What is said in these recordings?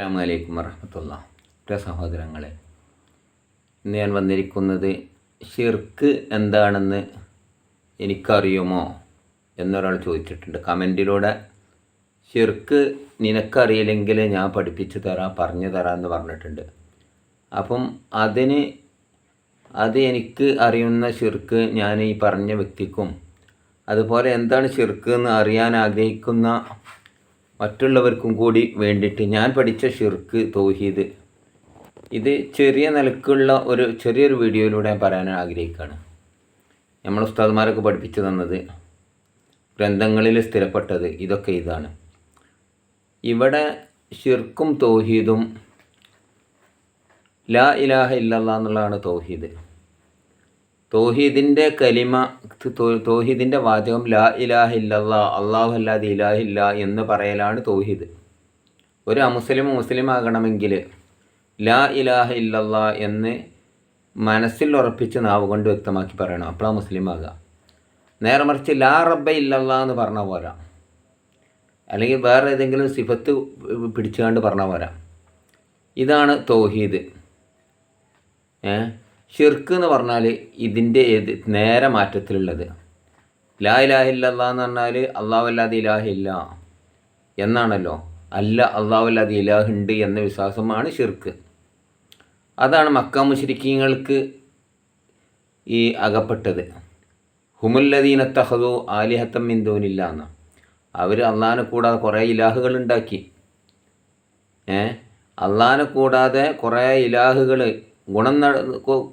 അസ്സാം വലൈക്കും വറഹമത്തുള്ള. പ്രിയ സഹോദരങ്ങളെ ഇന്ന് ഞാൻ വന്നിരിക്കുന്നത് ഷിർക്ക് എന്താണെന്ന് എനിക്കറിയുമോ എന്നൊരാൾ ചോദിച്ചിട്ടുണ്ട്. കമന്റിലൂടെ ഷിർക്ക് നിനക്കറിയില്ലെങ്കിൽ ഞാൻ പഠിപ്പിച്ചു തരാം പറഞ്ഞു തരാം എന്ന് പറഞ്ഞിട്ടുണ്ട്. അപ്പം അതിന് അത് എനിക്ക് അറിയുന്ന ഷിർക്ക് ഞാൻ ഈ പറഞ്ഞ വ്യക്തിക്കും അതുപോലെ എന്താണ് ഷിർക്ക് എന്ന് അറിയാൻ ആഗ്രഹിക്കുന്ന മറ്റുള്ളവർക്കും കൂടി വേണ്ടിയിട്ട് ഞാൻ പഠിച്ച ഷിർക്ക് തൗഹീദ്. ഇത് ചെറിയ നിലക്കുള്ള ഒരു ചെറിയൊരു വീഡിയോയിലൂടെ ഞാൻ പറയാൻ ആഗ്രഹിക്കുകയാണ്. നമ്മൾ ഉസ്താദ്മാരൊക്കെ പഠിപ്പിച്ചു തന്നത് ഗ്രന്ഥങ്ങളിൽ സ്ഥിരപ്പെട്ടത് ഇതൊക്കെ ഇതാണ്. ഇവിടെ ഷിർക്കും തൗഹീദും ലാ ഇലാഹ ഇല്ലല്ല എന്നുള്ളതാണ് തൗഹീദ്. തൗഹീദിന്റെ കലിമ തോഹീദിന്റെ വാചകം ലാ ഇലാഹ അള്ളാഹു അല്ലാതെ ഇലാഹില്ല എന്ന് പറയലാണ് തോഹീദ്. ഒരു അമുസ്ലിം മുസ്ലിം ആകണമെങ്കിൽ ലാ ഇലാഹ എന്ന് മനസ്സിൽ ഉറപ്പിച്ച് നാവ് കൊണ്ട് വ്യക്തമാക്കി പറയണം. അപ്പോഴാണ് മുസ്ലിം ആകുക നേരെ മറിച്ച് ലാ റബ്ബ ഇല്ലല്ലാ എന്ന് പറഞ്ഞ പോരാ. അല്ലെങ്കിൽ വേറെ ഏതെങ്കിലും സിഫത്ത് പിടിച്ചുകൊണ്ട് പറഞ്ഞ പോരാ. ഇതാണ് തോഹീദ്. ഏ? ഷിർക്ക് എന്ന് പറഞ്ഞാൽ ഇതിന്റെ ഏത് നേരെ മാറ്റത്തിലുള്ളത്. ലാ ഇലാഹില്ല എന്ന് പറഞ്ഞാൽ അള്ളാഹു അല്ലാതെ ഇലാഹില്ല എന്നാണല്ലോ. അല്ല അള്ളാഹു അല്ലാതെ ഇലാഹുണ്ട് എന്ന വിശ്വാസമാണ് ഷിർക്ക് അതാണ് മക്ക മുഷരിക്കീങ്ങൾക്ക് ഈ അകപ്പെട്ടത്. ഹുമുല്ലദീന തഹദു ആലിഹത്തം മിന്തൂനില്ല എന്ന്. അവർ അള്ളാഹിനെ കൂടാതെ കുറേ ഇലാഹുകൾ ഉണ്ടാക്കി. ഏ? അള്ളാഹിനെ കൂടാതെ കുറേ ഇലാഹുകൾ ഗുണം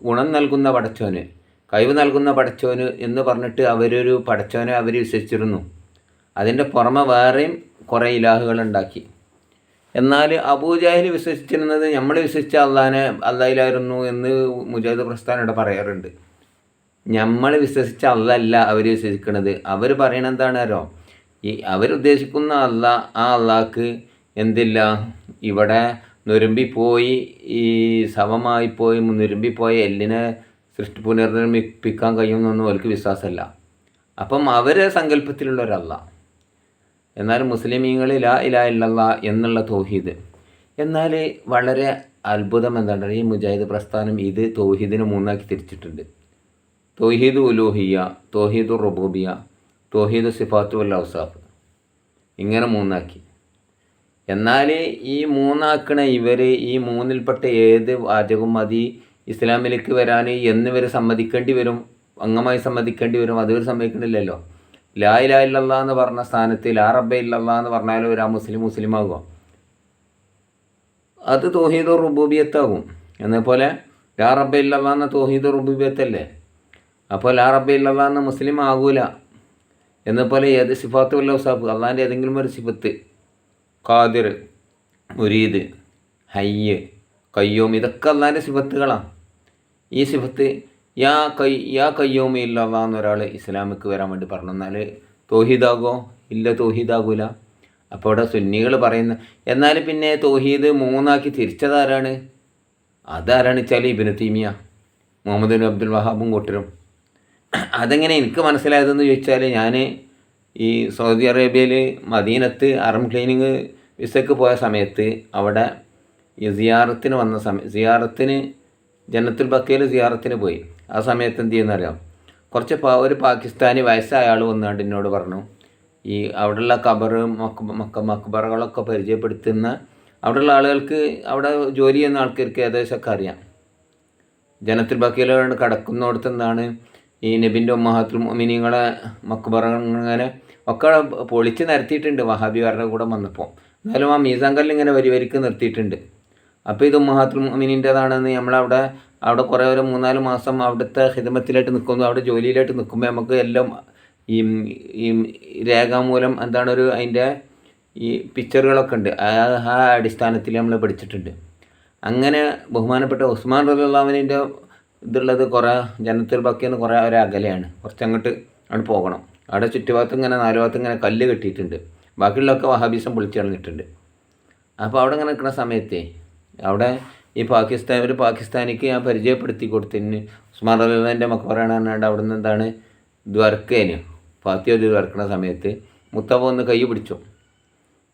ഗുണം നൽകുന്ന പടച്ചോന് കഴിവ് നൽകുന്ന പടച്ചോന് എന്ന് പറഞ്ഞിട്ട് അവരൊരു പടച്ചോനെ അവർ വിശ്വസിച്ചിരുന്നു. അതിന്റെ പുറമെ വേറെയും കുറേ ഇലാഹുകൾ ഉണ്ടാക്കി. എന്നാൽ അബൂജാഹിൽ വിശ്വസിച്ചിരുന്നത് നമ്മൾ വിശ്വസിച്ച അള്ളാഹിനെ അള്ളാഹിലായിരുന്നു എന്ന് മുജാഹിദ് പ്രസ്ഥാനം പറയാറുണ്ട്. നമ്മൾ വിശ്വസിച്ച അള്ളല്ല അവർ വിശ്വസിക്കുന്നത് അവർ പറയണത് എന്താണോ ഈ അവരുദ്ദേശിക്കുന്ന അല്ല ആ അള്ളാഹ്ക്ക് എന്തില്ല? ഇവിടെ നുരുമ്പിപ്പോയി ഈ ശവമായിപ്പോയി നുരുമ്പിപ്പോയ എല്ലിനെ സൃഷ്ടി പുനർനിർമ്മിപ്പിക്കാൻ കഴിയുമെന്നൊന്നും അവർക്ക് വിശ്വാസമല്ല. അപ്പം അവരെ സങ്കല്പത്തിലുള്ള ഒരല്ല എന്നാൽ മുസ്ലിമീങ്ങൾ ലാ ഇലാ ഇല്ലല്ല എന്നുള്ള തൗഹീദ്. എന്നാൽ വളരെ അത്ഭുതം എന്താണ് ഈ മുജാഹിദ് പ്രസ്ഥാനം ഇത് തൗഹീദിനെ മൂന്നാക്കി തിരിച്ചിട്ടുണ്ട്. തൗഹീദ് ഉലൂഹിയ തൗഹീദ് റുബൂബിയ തൗഹീദ് സിഫാത്തു അൽ ഔസാഫ് ഇങ്ങനെ മൂന്നാക്കി. എന്നാൽ ഈ മൂന്നാക്കണ ഇവർ ഈ മൂന്നിൽപ്പെട്ട ഏത് വാചകവും മതി ഇസ്ലാമിലേക്ക് വരാൻ എന്നിവർ സമ്മതിക്കേണ്ടി വരും അംഗമായി സമ്മതിക്കേണ്ടി വരും അതിവർ സമ്മതിക്കണില്ലല്ലോ. ലാ ഇലാ എന്ന് പറഞ്ഞ സ്ഥാനത്ത് ലാ റബ്ബ ഇല്ലല്ലാ എന്ന് പറഞ്ഞാലും ഒരു ആ മുസ്ലിം മുസ്ലിം ആകുമോ അത് തോഹീദോ റുബൂബിയത്താകും. എന്നപോലെ ലാ റബ്ബ ഇല്ലല്ലാ എന്ന തോഹീദോ റുബൂബിയത്തല്ലേ? അപ്പോൾ ലാ റബ്ബ ഇല്ലല്ലാ എന്ന മുസ്ലിം ആകൂല. എന്നപോലെ ഏത് സിഫാത്തുള്ള ഉസാഫ് അള്ളാന്റെ ഏതെങ്കിലും ഒരു സിഫത്ത് ഖാദിർ മുരീദ് ഹയ്യ് കയ്യോം ഇതൊക്കെ അള്ളാന്റെ സിഫത്തുകളാണ് ഈ സിഫത്ത് യാ കൈ യാ കയ്യോമി ഇല്ലാ എന്നൊരാൾ ഇസ്ലാമിക്ക് വരാൻ വേണ്ടി പറഞ്ഞു. എന്നാൽ തോഹീദാകോ? ഇല്ല തോഹീദാകൂല. അപ്പോൾ അവിടെ സുന്നികൾ പറയുന്ന എന്നാൽ പിന്നെ തോഹീദ് മൂന്നാക്കി തിരിച്ചതാരാണ്? അതാരാണ് വെച്ചാൽ ഇബിന് തീമിയ മുഹമ്മദ് അബ്ദുൽ വഹാബും കൂട്ടരും. അതെങ്ങനെ എനിക്ക് മനസ്സിലായതെന്ന് ചോദിച്ചാൽ ഞാൻ ഈ സൗദി അറേബ്യയിൽ മദീനത്ത് അറം ക്ലീനിങ് വിസക്ക് പോയ സമയത്ത് അവിടെ ഈ സിയാറത്തിന് വന്ന സമയം സിയാറത്തിന് ജന്നത്തുൽ ബക്കയിൽ സിയാറത്തിന് പോയി. ആ സമയത്ത് എന്ത് ചെയ്യുന്നറിയാം കുറച്ച് ഒരു പാകിസ്ഥാനി വയസ്സായ ആൾ വന്നുകൊണ്ട് എന്നോട് പറഞ്ഞു ഈ അവിടെയുള്ള ഖബർ മക്ക മക്ക മക്ബറകളൊക്കെ പരിചയപ്പെടുത്തുന്ന അവിടെയുള്ള ആളുകൾക്ക് അവിടെ ജോലി ചെയ്യുന്ന ആൾക്കാർക്ക് ഏകദേശമൊക്കെ അറിയാം. ജനത്തിൽ ബക്കയിൽ കടക്കുന്നിടത്ത് എന്താണ്? ഈ നബിന്റെ ഉമ്മഹാത്തുൽ മിനിങ്ങളെ മക്ബറ ഇങ്ങനെ ഒക്കെ പൊളിച്ച് നിരത്തിയിട്ടുണ്ട് വഹാബികാരുടെ കൂടെ വന്നപ്പോൾ. എന്നാലും ആ മീസാങ്കല്ല് ഇങ്ങനെ വരി വരിക്ക് നിർത്തിയിട്ടുണ്ട്. അപ്പോൾ ഇത് ഉമ്മഹാത്തുൽ മിനിന്റെതാണെന്ന് നമ്മളവിടെ അവിടെ കുറേ ഒരു മൂന്നാൽ മാസം അവിടുത്തെ ഹിതമത്തിലായിട്ട് നിൽക്കുന്നു അവിടെ ജോലിയിലായിട്ട് നിൽക്കുമ്പോൾ നമുക്ക് എല്ലാം ഈ ഈ രേഖാമൂലം എന്താണ് ഒരു അതിന്റെ ഈ പിക്ചറുകളൊക്കെ ഉണ്ട്. ആ അടിസ്ഥാനത്തിൽ നമ്മൾ പഠിച്ചിട്ടുണ്ട്. അങ്ങനെ ബഹുമാനപ്പെട്ട ഉസ്മാൻ റബിള്ളാവിന്റെ ഇതുള്ളത് കുറേ ജനത്തിൽ ബാക്കിയെന്ന് കുറേ ഒരു അകലെയാണ്. കുറച്ച് അങ്ങോട്ട് അവിടെ പോകണം. അവിടെ ചുറ്റുഭാഗത്ത് ഇങ്ങനെ നാല് ഭാഗത്ത് ഇങ്ങനെ കല്ല് കെട്ടിയിട്ടുണ്ട്. ബാക്കിയുള്ളതൊക്കെ വഹാബീസം പൊളിച്ചു കളഞ്ഞിട്ടുണ്ട് അപ്പോൾ അവിടെ ഇങ്ങനെ നിൽക്കുന്ന സമയത്തേ അവിടെ ഈ പാകിസ്ഥാൻ ഒരു പാകിസ്ഥാനിക്ക് ഞാൻ പരിചയപ്പെടുത്തി കൊടുത്തിന് ഉസ്മാൻ റബീബിന്റെ മക്കോറാണ് പറഞ്ഞാണ്ട് അവിടെ നിന്ന് എന്താണ് ദ്വർക്കേന് ഒരു ദ്വർക്കണ സമയത്ത് മുത്തവ ഒന്ന് കൈ പിടിച്ചു.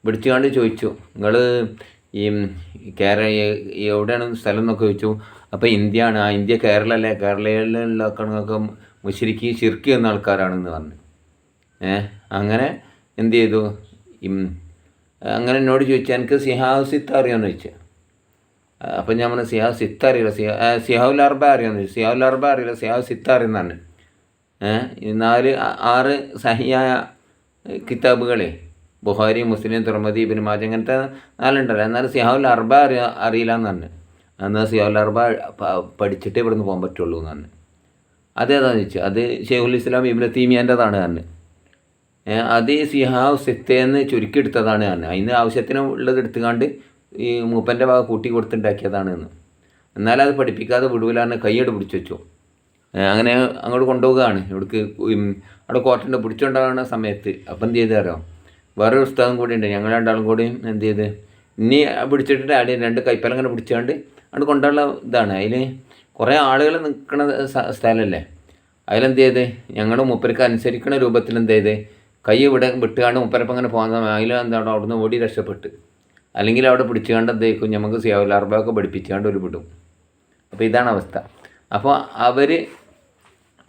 പിടിച്ചുകൊണ്ട് ചോദിച്ചു നിങ്ങൾ ഈ കേരള എവിടെയാണ് സ്ഥലം എന്നൊക്കെ ചോദിച്ചു. അപ്പോൾ ഇന്ത്യയാണ്. ആ ഇന്ത്യ കേരളമല്ലേ കേരളയിലുള്ള കണക്കൊക്കെ മുശരിക്ക് ശിർക്ക് എന്ന ആൾക്കാരാണെന്ന് പറഞ്ഞു. ഏ അങ്ങനെ എന്ത് ചെയ്തു? അങ്ങനെ എന്നോട് ചോദിച്ചാൽ എനിക്ക് സിഹാവ് സിത്ത അറിയാമെന്ന് ചോദിച്ചു. അപ്പം ഞാൻ പറഞ്ഞു സിഹാവ് സിത്ത അറിയില്ല സിഹാ സിഹാവുൽ അർബ അറിയാമെന്ന് ചോദിച്ചു. സിഹാവുൽ അർബ അറിയില്ല സിഹാവ് സിത്ത അറിയുന്നതാണ് നാല് ആറ് സഹിയായ കിതാബുകളെ ബുഹാരി മുസ്ലിം തുറമതി ഇബിൻ മാജ അങ്ങനത്തെ നാലുണ്ടല്ലോ. എന്നാലും സിഹാവുൽ അർബ അറിയാ അറിയില്ല എന്നാണ് എന്നാൽ സിഹാവുൽ അർബ പഠിച്ചിട്ടേ ഇവിടുന്ന് പോകാൻ പറ്റുള്ളൂ എന്നാണ് അതേതാണെന്ന് ചോദിച്ചു? അത് ഷെയ്ഖുൽ ഇസ്ലാം ഇബിൻ തീമിയാന്റെതാണ് തന്നെ അത് ഈ സിഹാവ് സിത്തേന്ന് ചുരുക്കിയെടുത്തതാണ് ഞാൻ അതിന് ആവശ്യത്തിന് ഉള്ളത് എടുത്തുകൊണ്ട് ഈ മൂപ്പന്റെ ഭാഗം കൂട്ടി കൊടുത്തുണ്ടാക്കിയതാണ് എന്ന്. എന്നാലും അത് പഠിപ്പിക്കാതെ വിടൂലാന്ന് കൈയ്യട് പിടിച്ചു വെച്ചു. അങ്ങനെ അങ്ങോട്ട് കൊണ്ടുപോവുകയാണ്. ഇവിടേക്ക് അവിടെ കോർട്ടിന്റെ പിടിച്ചുകൊണ്ടാകുന്ന സമയത്ത്. അപ്പം എന്ത് ചെയ്ത് അറിയാം? വേറെ പുസ്തകം കൂടി ഉണ്ട്. ഞങ്ങൾ രണ്ടാളും കൂടി എന്ത് ചെയ്ത്? ഇനി പിടിച്ചിട്ട് അവിടെ രണ്ട് കൈപ്പലം അങ്ങനെ പിടിച്ചുകൊണ്ട് അവിടെ കൊണ്ടുള്ള ഇതാണ്. അതിൽ കുറേ ആളുകൾ നിൽക്കുന്ന സ്ഥലമല്ലേ അതിലെന്ത് ചെയ്ത്? ഞങ്ങളുടെ മൂപ്പർക്ക് അനുസരിക്കുന്ന രൂപത്തിൽ എന്ത് ചെയ്ത്? കൈ ഇവിടെ വിട്ടുകാണ്ട് മുപ്പരപ്പം അങ്ങനെ പോകുന്ന അതിൽ എന്താണ്? അവിടുന്ന് ഓടി രക്ഷപ്പെട്ട്. അല്ലെങ്കിൽ അവിടെ പിടിച്ചുകൊണ്ട് എന്തായിരിക്കും നമുക്ക് അറബൊക്കെ പഠിപ്പിച്ചുകൊണ്ട് ഒരു വിടും. അപ്പോൾ ഇതാണ് അവസ്ഥ. അപ്പോൾ അവർ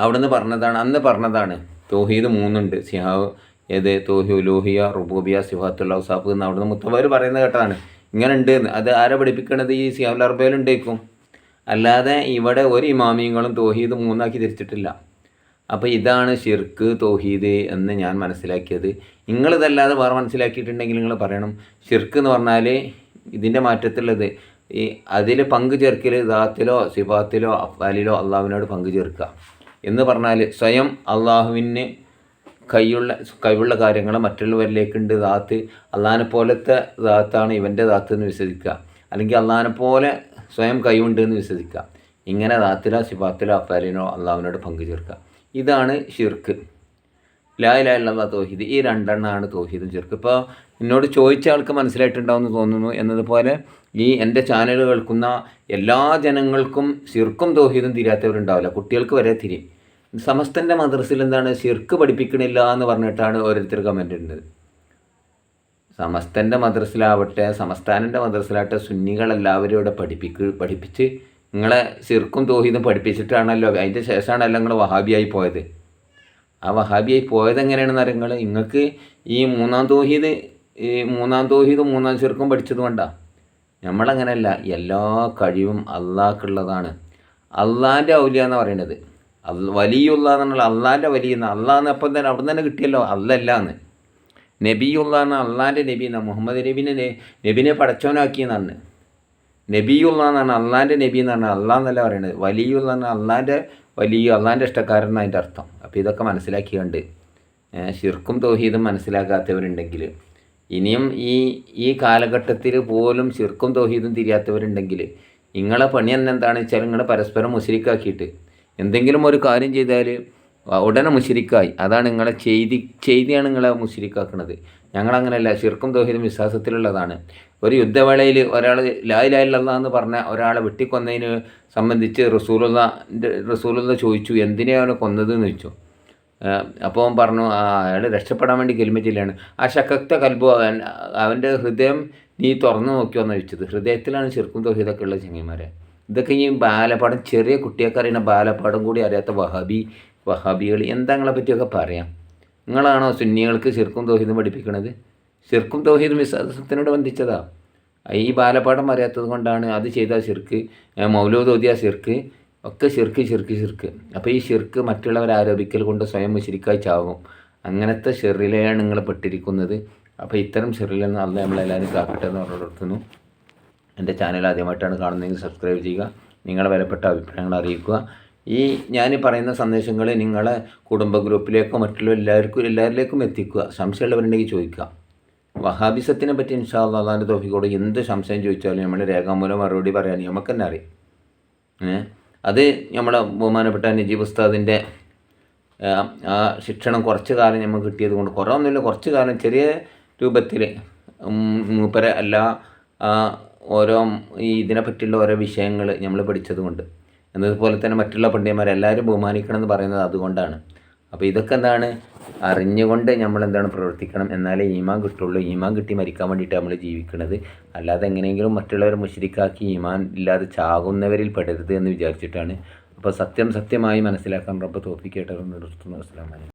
അവിടുന്ന് പറഞ്ഞതാണ്. അന്ന് പറഞ്ഞതാണ് തോഹീദ് മൂന്നുണ്ട്. സിഹാവ് ഏത്? തോഹി ലോഹിയ റുബൂബിയ സിഹാത്തുള്ള ഉസാഫ് എന്ന് അവിടുന്ന് മുത്തവർ പറയുന്ന കേട്ടതാണ്. ഇങ്ങനെ ഉണ്ട്. അത് ആരെ പഠിപ്പിക്കണത്? ഈ സിഹാവുൽ അർബയിലുണ്ടേക്കും അല്ലാതെ ഇവിടെ ഒരു ഇമാമിയങ്ങളും തോഹീദ് മൂന്നാക്കി തിരിച്ചിട്ടില്ല. അപ്പോൾ ഇതാണ് ഷിർക്ക് തോഹീദ് എന്ന് ഞാൻ മനസ്സിലാക്കിയത്. നിങ്ങളിതല്ലാതെ വേറെ മനസ്സിലാക്കിയിട്ടുണ്ടെങ്കിൽ നിങ്ങൾ പറയണം ഷിർക്ക് എന്ന് പറഞ്ഞാൽ ഇതിന്റെ മാറ്റത്തിലുള്ളത് ഈ അതിൽ പങ്കു ചേർക്കൽ ദാത്തിലോ സിഫാത്തിലോ അഫാലിലോ അള്ളാഹുവിനോട് പങ്കു ചേർക്കുക. എന്ന് പറഞ്ഞാൽ സ്വയം അള്ളാഹുവിന് കൈയുള്ള കഴിവുള്ള കാര്യങ്ങൾ മറ്റുള്ളവരിലേക്കുണ്ട്. ദാത്ത് അള്ളാഹിനെ പോലത്തെ ദാത്താണ് ഇവന്റെ ദാത്ത് എന്ന് വിശ്വസിക്കുക. അല്ലെങ്കിൽ അള്ളാഹിനെ പോലെ സ്വയം കൈവുണ്ട് എന്ന് വിശ്വസിക്കുക. ഇങ്ങനെ ദാത്തിലോ സിഫാത്തിലോ അഫാലിനോ അള്ളാഹുവിനോട് പങ്കു ചേർക്കുക. ഇതാണ് ഷിർക്ക് ലാ ഇലാഹ തോഹീദ്. ഈ രണ്ടെണ്ണമാണ് തോഹീദും ചെറുക്ക് ഇപ്പോൾ എന്നോട് ചോദിച്ച ആൾക്ക് മനസ്സിലായിട്ടുണ്ടാവുമെന്ന് തോന്നുന്നു എന്നതുപോലെ ഈ എന്റെ ചാനൽ കേൾക്കുന്ന എല്ലാ ജനങ്ങൾക്കും ശിർക്കും തോഹീദും തിരിയാത്തവരുണ്ടാവില്ല. കുട്ടികൾക്ക് വരെ തിരിയും. സമസ്തന്റെ മദ്രസിൽ എന്താണ് ശിർക്ക് പഠിപ്പിക്കണില്ല എന്ന് പറഞ്ഞിട്ടാണ് ഓരോരുത്തർ കമന്റ് ഉണ്ട് സമസ്തന്റെ മദ്രസിലാവട്ടെ സമസ്ഥാനന്റെ മദ്രസിലാവട്ടെ സുന്നികളെല്ലാവരും ഇവിടെ പഠിപ്പിക്ക് പഠിപ്പിച്ച് നിങ്ങളെ സിർക്കും തോഹീദും പഠിപ്പിച്ചിട്ടാണല്ലോ അതിന്റെ ശേഷമാണല്ലോ നിങ്ങൾ വഹാബിയായി പോയത്. ആ വഹാബിയായി പോയത് എങ്ങനെയാണെന്ന് അറിയുങ്ങൾ നിങ്ങൾക്ക് ഈ മൂന്നാം തോഹീദ് ഈ മൂന്നാം തോഹീദും മൂന്നാം ചെറുക്കും പഠിച്ചത് കൊണ്ടാ. നമ്മളങ്ങനെയല്ല എല്ലാ കഴിവും അള്ളാഹ്ക്കുള്ളതാണ്. അള്ളാഹിന്റെ ഔലിയ എന്ന് പറയുന്നത് വലിയുള്ള എന്നുള്ള അള്ളാഹിന്റെ വലിയ അള്ളാഹ് എന്ന് അപ്പം തന്നെ അവിടെ തന്നെ കിട്ടിയല്ലോ അല്ലല്ല എന്ന് നബിയുള്ള എന്ന് അള്ളാഹിന്റെ നബി എന്നാണ് മുഹമ്മദ് നബിനെ നബിനെ പടച്ചവനാക്കിയെന്നാണ്. നബിയുള്ള എന്നാണ് അള്ളാന്റെ നബി എന്നാണ് അള്ളാഹ് എന്നല്ല പറയുന്നത് വലിയുള്ള എന്ന് അള്ളാന്റെ വലിയ അള്ളാന്റെ ഇഷ്ടക്കാരൻ എന്ന് അതിന്റെ അർത്ഥം. അപ്പോൾ ഇതൊക്കെ മനസ്സിലാക്കിയുണ്ട് ഷിർക്കും തൗഹീദും മനസ്സിലാക്കാത്തവരുണ്ടെങ്കിൽ ഇനിയും ഈ ഈ കാലഘട്ടത്തിൽ പോലും ഷിർക്കും തൗഹീദും തിരിയാത്തവരുണ്ടെങ്കിൽ നിങ്ങളെ പണി തന്നെ എന്താണെന്ന് വെച്ചാൽ നിങ്ങൾ പരസ്പരം മുസ്ലിക്കാക്കിയിട്ട് എന്തെങ്കിലും ഒരു കാര്യം ചെയ്താൽ ഉടനെ മുഷിരിക്കായി അതാണ് നിങ്ങളെ ചെയ്തി ചെയ്തിയാണ് നിങ്ങളെ മുഷിരിക്കാക്കുന്നത് ഞങ്ങളങ്ങനെയല്ല ശിർക്കും തൗഹീദും വിശ്വാസത്തിലുള്ളതാണ്. ഒരു യുദ്ധവേളയിൽ ഒരാൾ ലായിലായില്ല എന്ന് പറഞ്ഞ ഒരാളെ വെട്ടിക്കൊന്നതിന് സംബന്ധിച്ച് റസൂലുള്ള റസൂലുള്ള ചോദിച്ചു എന്തിനെയാണ് കൊന്നത് എന്ന് ചോദിച്ചു അപ്പോൾ പറഞ്ഞു അയാൾ രക്ഷപ്പെടാൻ വേണ്ടി കെൽമറ്റില്ലാണ് ആ ശക്ത കൽബു അവൻ അവന്റെ ഹൃദയം നീ തുറന്നു നോക്കിയോ നോക്കിയോന്ന് ചോദിച്ചത്. ഹൃദയത്തിലാണ് ശിർക്കും തൊഹീദൊക്കെ ഉള്ള ചെങ്ങന്മാരെ ഇതൊക്കെ ഈ ബാലപാഠം ചെറിയ കുട്ടിയൊക്കെ അറിയുന്ന ബാലപാഠം കൂടി അറിയാത്ത വഹാബി വഹാബികൾ എന്താങ്ങളെ പറ്റിയൊക്കെ പറയാം. നിങ്ങളാണോ സുന്നികൾക്ക് ശിർക്കും തോഹീദും പഠിപ്പിക്കണത്? ശിർക്കും തോഹീദും വിശ്വാസത്തിനോട് ബന്ധിച്ചതാ. ഈ ബാലപാഠം അറിയാത്തത് കൊണ്ടാണ് അത് ചെയ്ത ശിർക്ക് മൗലൂദ് ഓതിയ ശിർക്ക് ഒക്കെ ശിർക്ക് ശിർക്ക് ശിർക്ക്. അപ്പോൾ ഈ ശിർക്ക് മറ്റുള്ളവർ ആരോപിക്കൽ കൊണ്ട് സ്വയം മുശരിക്കായി ചാവും. അങ്ങനത്തെ ഷെറിലെയാണ് നിങ്ങൾ പെട്ടിരിക്കുന്നത്. അപ്പോൾ ഇത്തരം ഷെറിലെന്ന് അല്ല നമ്മളെല്ലാവരും കാക്കട്ടെ എന്ന് പറഞ്ഞിടത്തുന്നു എന്റെ ചാനൽ ആദ്യമായിട്ടാണ് കാണുന്നതെങ്കിൽ സബ്സ്ക്രൈബ് ചെയ്യുക. നിങ്ങളുടെ വിലപ്പെട്ട അഭിപ്രായങ്ങൾ അറിയിക്കുക. ഈ ഞാൻ പറയുന്ന സന്ദേശങ്ങൾ നിങ്ങളെ കുടുംബ ഗ്രൂപ്പിലേക്കോ മറ്റുള്ള എല്ലാവർക്കും എല്ലാവരിലേക്കും എത്തിക്കുക. സംശയമുള്ളവരുണ്ടെങ്കിൽ ചോദിക്കുക. വഹാബിസത്തിനെ പറ്റി ഇൻഷാ അള്ളാഹിന്റെ തോഫിക്കോട് എന്ത് സംശയം ചോദിച്ചാലും നമ്മൾ രേഖാമൂലം മറുപടി പറയാൻ നമുക്ക് തന്നെ അറിയാം അത് നമ്മളെ ബഹുമാനപ്പെട്ട നജീബ് ഉസ്താദിന്റെ ആ, ശിക്ഷണം കുറച്ച് കാലം നമുക്ക് കിട്ടിയത് കൊണ്ട് കുറേ ഒന്നുമില്ല കുറച്ച് കാലം ചെറിയ രൂപത്തിൽ മൂപ്പര എല്ലാ ആ, ഓരോ ഈ ഇതിനെ പറ്റിയുള്ള ഓരോ വിഷയങ്ങൾ നമ്മൾ പഠിച്ചത് കൊണ്ട്. എന്നതുപോലെ തന്നെ മറ്റുള്ള പണ്ഡിതന്മാരെല്ലാവരും ബഹുമാനിക്കണം എന്ന് പറയുന്നത് അതുകൊണ്ടാണ്. അപ്പോൾ ഇതൊക്കെ എന്താണ്? അറിഞ്ഞുകൊണ്ട് നമ്മൾ എന്താണ് പ്രവർത്തിക്കണം? എന്നാലേ ഈമാൻ കിട്ടുള്ളൂ. ഈമാൻ കിട്ടി മരിക്കാൻ വേണ്ടിയിട്ട് നമ്മൾ ജീവിക്കുന്നത്. അല്ലാതെ എങ്ങനെയെങ്കിലും മറ്റുള്ളവരെ മുഷരിക്കാക്കി ഈമാൻ ഇല്ലാതെ ചാകുന്നവരിൽ പെടരുത് എന്ന് വിചാരിച്ചിട്ടാണ്. അപ്പോൾ സത്യം സത്യമായി മനസ്സിലാക്കാൻ റബ്ബ് തോപ്പിക്കേട്ടത് നിർത്തുന്നു അലൈക്കും.